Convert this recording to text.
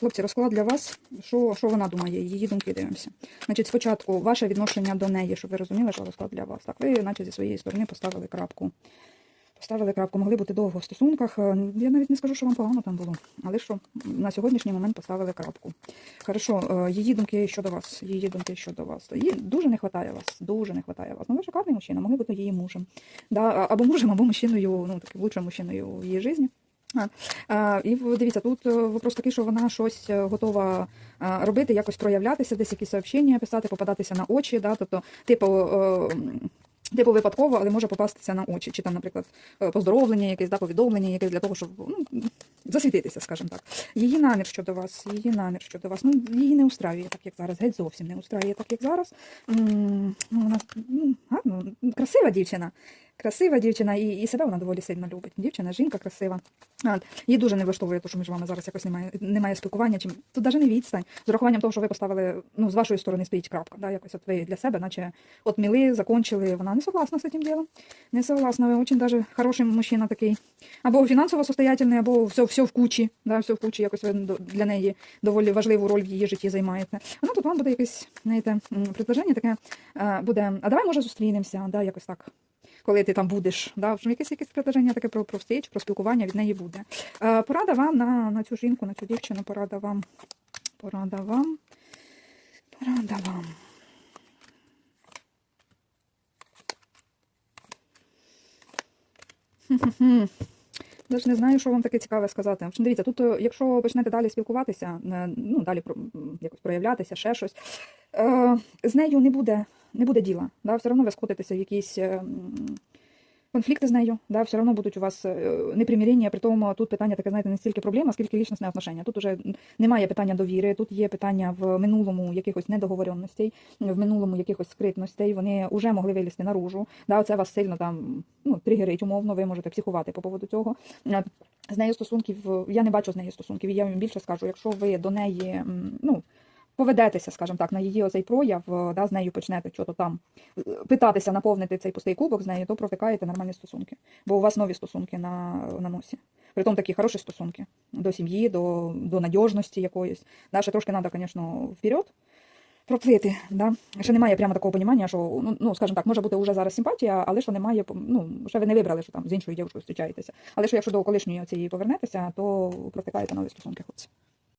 Хлопці, розклад для вас. Що, що вона думає? Її думки дивимося. Значить, спочатку ваше відношення до неї, щоб ви розуміли, що розклад для вас. Так, ви, наче зі своєї сторони, поставили крапку. Поставили крапку, могли бути довго в стосунках. Е, Я навіть не скажу, що вам погано там було, але що на сьогоднішній момент поставили крапку. Хорошо, е, її думки щодо вас. Її думки щодо вас. Їй дуже не вистачає вас. Дуже не вистачає вас. Ну, ви шикарний мужчина, могли бути її мужем. Да, або мужем, або мужчиною, ну таким лучшим мужчиною в її житті. А, і дивіться, тут е, вопрос такий, що вона щось е, готова робити, якось проявлятися, десь якісь сообщення писати, попадатися на очі. Да? Тобто, типу, е, типу випадково, але може попастися на очі. Чи там, наприклад, поздоровлення, якесь да, повідомлення, якесь для того, щоб ну, засвітитися, скажімо так. Її намір щодо вас, її намір щодо вас. Ну, її не устраює так, як зараз. Геть зовсім не устраює так, як зараз. М, Ну, вона ну, гарно, красива дівчина. Красива дівчина, і, і себе вона доволі сильно любить. Дівчина, жінка красива. Їй дуже не влаштовує, те, що між вами зараз якось немає, немає спілкування. Чим тут навіть не відстань. З урахуванням того, що ви поставили, ну, з вашої сторони стоїть крапка. Да, якось от ви для себе, наче от міли, закончили. Вона не согласна з цим ділом. Не согласна. Ви дуже даже хороший мужчина такий. Або фінансово состоятельний, або все, все в кучі. Да, все в кучі, якось ви для неї доволі важливу роль в її житті займаєте. Ну тут вам буде якесь, знаєте, предложення таке е, буде. А давай може зустрінемося, да, якось так коли ти там будеш. Да? Якесь якесь предложення таке про, про встріч, про спілкування від неї буде. Е, порада вам на, на цю жінку, на цю дівчину, порада вам. Порада вам. Порада вам. Навіть не знаю, що вам таке цікаве сказати. Дивіться, тут, е, якщо почнете далі спілкуватися, е, ну далі якось проявлятися, ще щось, е, з нею не буде, не буде діла. Да? Все одно ви скотитеся в якісь е, конфлікти з нею, да? все одно будуть у вас е, непримирення, при тому тут питання таке, знаєте, не стільки проблема, скільки лічностне отношення. Тут уже немає питання довіри, тут є питання в минулому якихось недоговоренностей, в минулому якихось скритностей, вони вже могли вилізти наружу. Да? Це вас сильно там ну, тригерить, умовно, ви можете психувати по поводу цього. Е, З нею стосунків, я не бачу з нею стосунків, і я вам більше скажу, якщо ви до неї, ну, поведетеся, скажімо так, на її оцей прояв, е, да, з нею почнете що-то там е, питатися наповнити цей пустий кубок з нею, то протикаєте нормальні стосунки. Бо у вас нові стосунки на, на носі. Притом такі хороші стосунки до сім'ї, до, до надіжності якоїсь. Да, ще трошки треба, звісно, вперед проплити. Да? Ще немає прямо такого понімання, що, ну, ну, скажімо так, може бути вже зараз симпатія, але що немає, ну, ще ви не вибрали, що там з іншою дівчиною зустрічаєтеся. Але що якщо до колишньої цієї повернетеся, то протикаєте нові стосунки, хлопці.